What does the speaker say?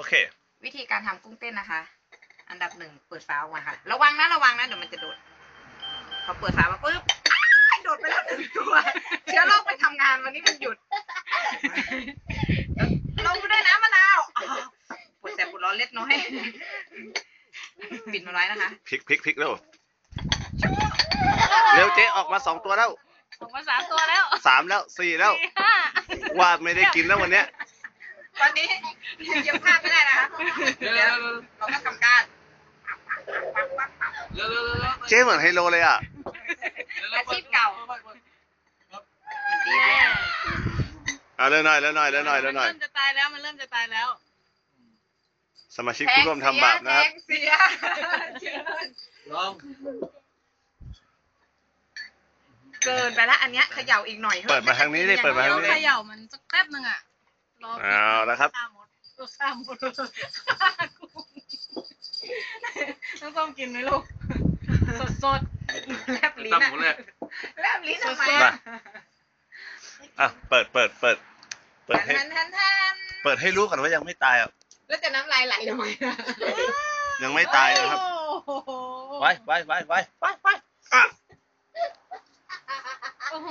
โอเค วิธีการทำกุ้งเต้นนะคะ อันดับหนึ่งเปิดฝาออกมาค่ะ ระวังนะระวังนะเดี๋ยวมันจะโดดพอเปิดฝามาปุ๊บอ้ายโดดไปแล้วหนึ่งตัวเชื้อโรคไปทำงานวันนี้มันหยุดลงไปด้วยน้ำมะนาวอ้าวปวดแสบปวดร้อนเล็กน้อยปิดมันไว้นะคะพลิกพลิกพลิกเร็วเร็วเจ๊ออกมาสองตัวแล้วออกมาสามตัวแล้วสามแล้วสี่แล้วสี่ห้าว่าไม่ได้กินแล้ววันเนี้ย วันนี้ยังพลาดไม่ได้นะคะเร็วเดี๋ยวเร็วเราก็ทำการเร็วเร็วเร็วเร็วเจ๊เหมือนไฮโลเลยอะอาชีพเก่าดีเลยอะเอาเร็วหน่อยเร็วหน่อยเร็วหน่อยเร็วหน่อย มันเริ่มจะตายแล้วมันเริ่มจะตายแล้ว สมาชิกผู้ร่วมทำบาปนะครับแทงเสียลองเกินไปละอันเนี้ยเขย่าอีกหน่อยถอะเปิดมาทางนี้ดิเปิดมาทางเดี๋ยวนี้เขย่ามันสักแป๊บหนึ่งอะรอ เอาละครับข้าหมดตัวข้าหมดน้องส้มกินไหมลูก สดสดแลบลิ้นตั้มอะหัวแรกแลบลิ้นทำไมมาอะ อะเปิดเปิดเปิด เปิดให้ทันทันทันเปิดให้รู้ก่อนว่ายังไม่ตายอะแล้วจะน้ำลายไหลทำไมอะยังไม่ตายนะครับ โอ้โหไว้ไว้ไว้ไว้ไว้ไว้อะโอ้โห